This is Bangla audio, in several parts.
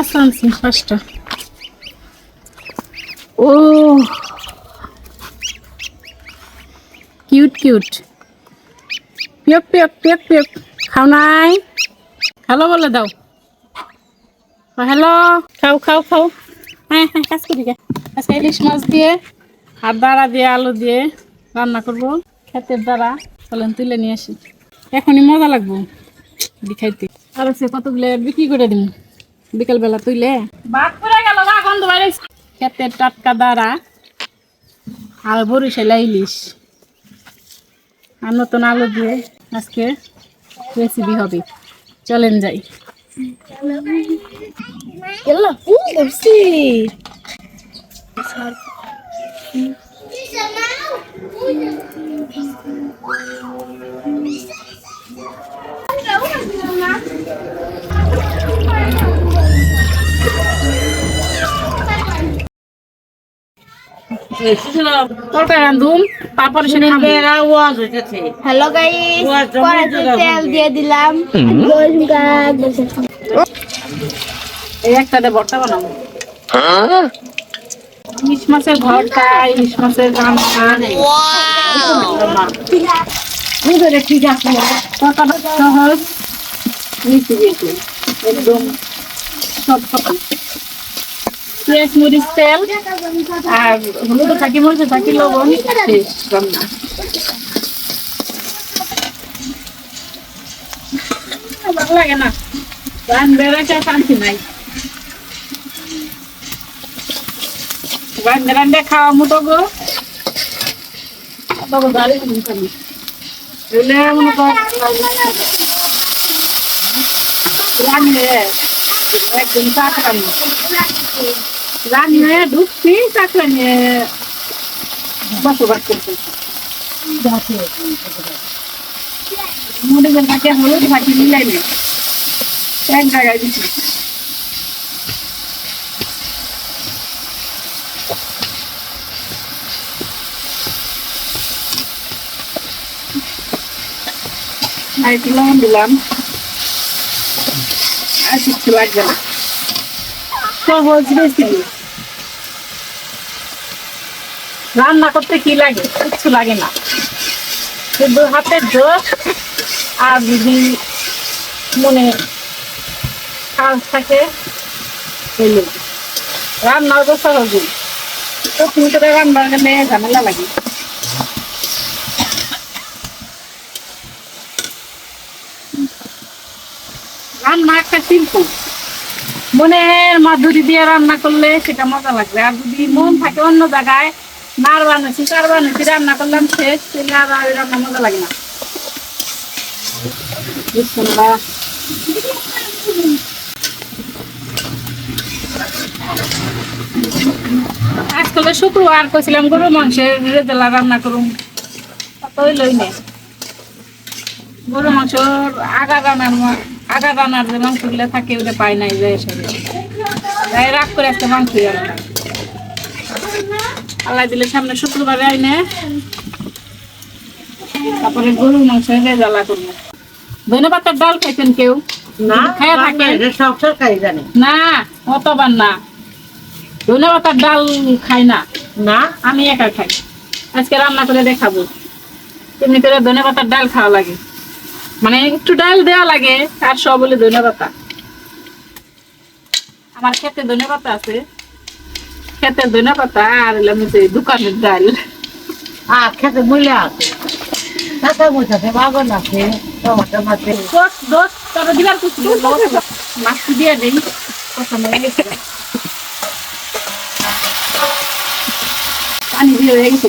পাঁচটা আনছি পাঁচটা। ও। Cute cute. পিয়ক পিয়ক পিয়ক পিয়ক। খাও নাই? হ্যালো বলে দাও। হ্যালো খাও খাও খাও। হ্যাঁ হ্যাঁ কাজ করি। আজকে ইলিশ মাছ দিয়ে আর দাঁড়া দিয়ে আলু দিয়ে রান্না করব। ক্ষেতের দ্বারা চলেন তুলে নিয়ে আসি। এখনই মজা লাগবো। দেখাইতে আর সে কতগুলো বিক্রি করে দিন। বিকেলবেলা তুইলে? বাদ পড়ে গেল না গন্ধ বাইরে ক্ষেতের টাটকা দাঁড়া। আর বরিশালা ইলিশ আর নতুন আলু দিয়ে আজকে রেসিপি হবে। চলেন যাই। এলা হ্যালো গাইস কড়াইতে তেল দিয়ে দিলাম। এই একটা দিয়ে ভর্তা বানাবো। ইলিশ মাছের ভর্তা ইলিশ মাছের ঠিক আছে সহজ। একদম সব। পেঁয়াজ মরিচ তেল আর হলুদ থাকি, মরিচ থাকি, লবণ শেষ রান্না ভালো লাগে না? রান বেড়াতে শান্তি নাই। রান রান্না খাওয়া মুটো গো। তবে রান্নে ঢুকছি তাকে নিয়ে বসবাস করতে মরিচের কাছে হলুদ ভাজি মিলাই নেই। এক জায়গায় দিচ্ছি আর একটু লবণ দিলাম। আর কিছু লাগবে না। সহজ রেসিপি রান্না করতে কি লাগে? কিচ্ছু লাগে না। শুধু হাতের জোর আর যদি মনে কাজ থাকে। হইল রান্নার তো সহজই তো তুমি তো রান্নার জন্য ঝামেলা লাগে। রান্না একটা শিল্প মনের মাধুরী দিয়ে রান্না করলে সেটা মজা লাগবে। আর যদি মন থাকে অন্য জায়গায় নার বানাচ্ছি কার বানাচ্ছি, রান্না করলাম শেষ, তাহলে আর রান্না মজা লাগে না। আজকালে শুক্রবার, কইছিলাম গরু মাংসের রেজালা রান্না করুম। ততই লই নে। গরু মাংস আগা রান্নার মা- আগা রান্নার যে মাংসগুলো থাকে ওটা পাই নাই যায় এসবে তাই রাগ করে আজকে মাংস আল্লাহ দিলে সামনে শুক্রবারে আইনে। তারপরে গরুর মাংস রেজালা করব। ধনে পাতার ডাল খাইছেন কেউ? না খায়া থাকে? সব সরকারি জানে। না অতবার না। ধনে পাতার ডাল খাই না। না? আমি একা খাই। আজকে রান্না করে দেখাবো। এমনি করে ধনে পাতার ডাল খাওয়া লাগে। মানে একটু ডাল দেওয়া লাগে আর সব বলে ধনে পাতা। আমার খেতে ধনে পাতা আছে। খেতে ধনে পাতা আর হলো আমি যে দোকানের ডাল। আর খেতে মূল্য আছে। কাঁচা মরিচ আছে বাগন আছে টমাটো আছে। দোষ দোষ তবে দিবার কিছু মাছ দিয়ে দিই। প্রথমে পানি দিয়ে হয়ে গেছে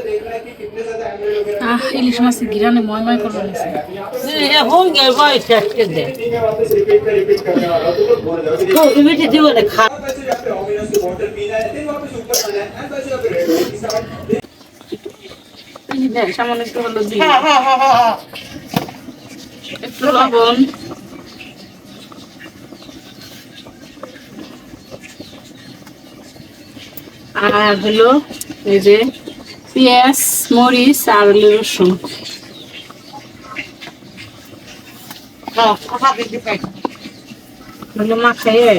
আহ ইলিশ মাছের গিরানে ময় ময় করে নিয়েছে এ হোঙ্গে বয়স আজকে দে। তো তুমি তো জীবনে খা সামান্য একটু দিন হ্যাঁ হ্যাঁ হ্যাঁ। একটু লবণ। আর হলো এই যে পেঁয়াজ মরিচ আর রসুন মাখাইয়ে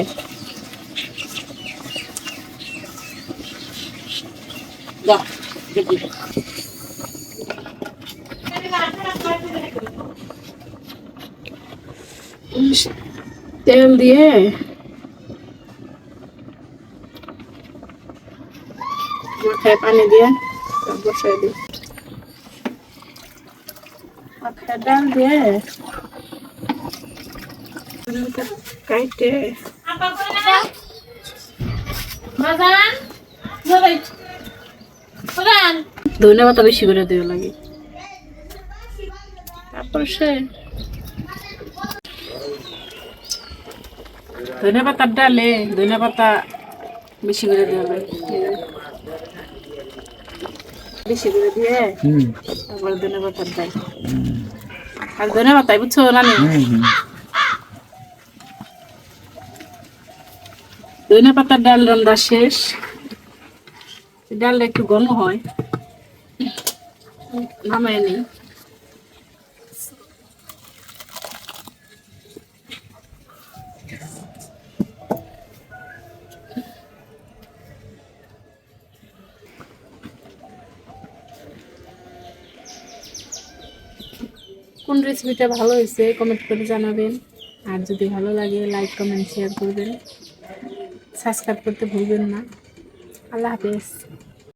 তেল দিয়ে মাখায় পানি দিয়ে বসাই দিই। ডাল দিয়ে কাইটে। ধনে পাতা বেশি করে দেওয়া লাগে। তারপর সে। ধনে পাতার ডালে ধনে পাতা বেশি করে দেওয়া লাগে। বেশি করে দিয়ে তারপরে ধনে পাতা দেয় আর ধনে পাতায় বুঝছ না? ধনে পাতার ডাল রান্না শেষ। ডালটা একটু ঘন হয়। নামায় নি। কোন রেসিপিটা ভালো হয়েছে কমেন্ট করে জানাবেন। আর যদি ভালো লাগে লাইক কমেন্ট শেয়ার করবেন। সাবস্ক্রাইব করতে ভুলবেন না। আল্লাহ হাফেজ।